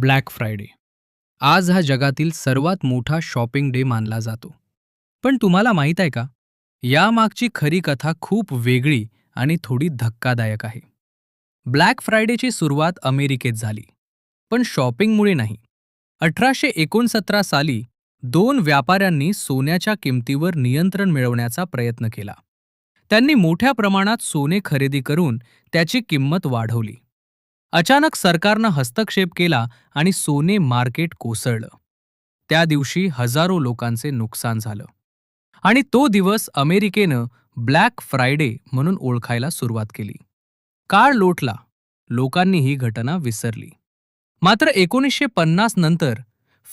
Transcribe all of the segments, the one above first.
Black Friday. आज हा जगातील सर्वात मोठा शॉपिंग डे मानला जातो. पण तुम्हाला माहीत आहे का? यामागची खरी कथा खूप वेगळी आणि थोडी धक्कादायक आहे. ब्लॅक फ्रायडेची सुरुवात अमेरिकेत झाली पण शॉपिंगमुळे नाही. अठराशे एकोणसतरा साली दोन व्यापाऱ्यांनी सोन्याच्या किमतीवर नियंत्रण मिळवण्याचा प्रयत्न केला. त्यांनी मोठ्या प्रमाणात सोने खरेदी करून त्याची किंमत वाढवली. अचानक सरकारनं हस्तक्षेप केला आणि सोने मार्केट कोसळलं. त्या दिवशी हजारो लोकांचे नुकसान झालं. आणि तो दिवस अमेरिकेनं ब्लॅक फ्रायडे म्हणून ओळखायला सुरुवात केली. काळ लोटला. लोकांनी ही घटना विसरली. मात्र एकोणीसशे पन्नास नंतर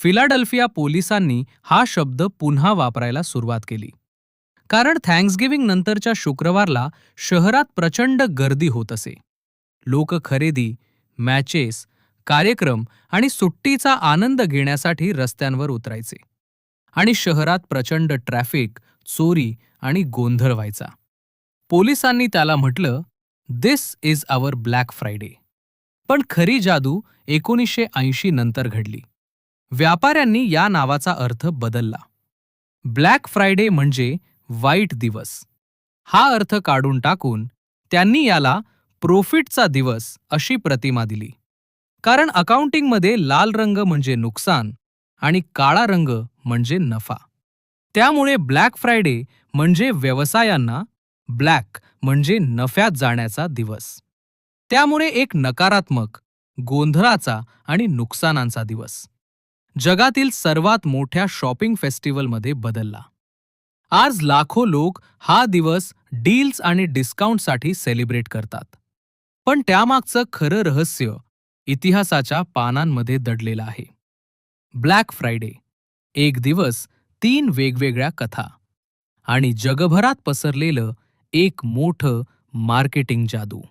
फिलाडेल्फिया पोलिसांनी हा शब्द पुन्हा वापरायला सुरुवात केली. कारण थँक्सगिव्हिंग नंतरच्या शुक्रवारला शहरात प्रचंड गर्दी होत असे. लोक खरेदी मॅचेस कार्यक्रम आणि सुट्टीचा आनंद घेण्यासाठी रस्त्यांवर उतरायचे. आणि शहरात प्रचंड ट्रॅफिक चोरी आणि गोंधळ व्हायचा. पोलिसांनी त्याला म्हटलं this is our black Friday पण खरी जादू एकोणीसशे ऐंशी नंतर घडली. व्यापाऱ्यांनी या नावाचा अर्थ बदलला. ब्लॅक फ्रायडे म्हणजे वाईट दिवस. हा अर्थ काढून टाकून त्यांनी याला प्रोफिटचा दिवस अशी प्रतिमा दिली. कारण अकाउंटिंगमध्ये लाल रंग म्हणजे नुकसान आणि काळा रंग म्हणजे नफा. त्यामुळे ब्लॅक फ्रायडे म्हणजे व्यवसायांना ब्लॅक म्हणजे नफ्यात जाण्याचा दिवस. त्यामुळे एक नकारात्मक गोंधळाचा आणि नुकसानांचा दिवस. जगातील सर्वात मोठ्या शॉपिंग फेस्टिवलमध्ये बदलला. आज लाखो लोक हा दिवस डील्स आणि डिस्काउंटसाठी सेलिब्रेट करतात. पण त्यामागचं खरं रहस्य इतिहासाच्या पानांमध्ये दडलेलं आहे. ब्लॅक फ्रायडे एक दिवस तीन वेगवेगळ्या कथा आणि जगभरात पसरलेलं एक मोठं मार्केटिंग जादू.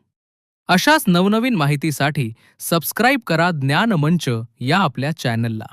अशाच नवनवीन माहितीसाठी सबस्क्राईब करा ज्ञानमंच या आपल्या चॅनलला.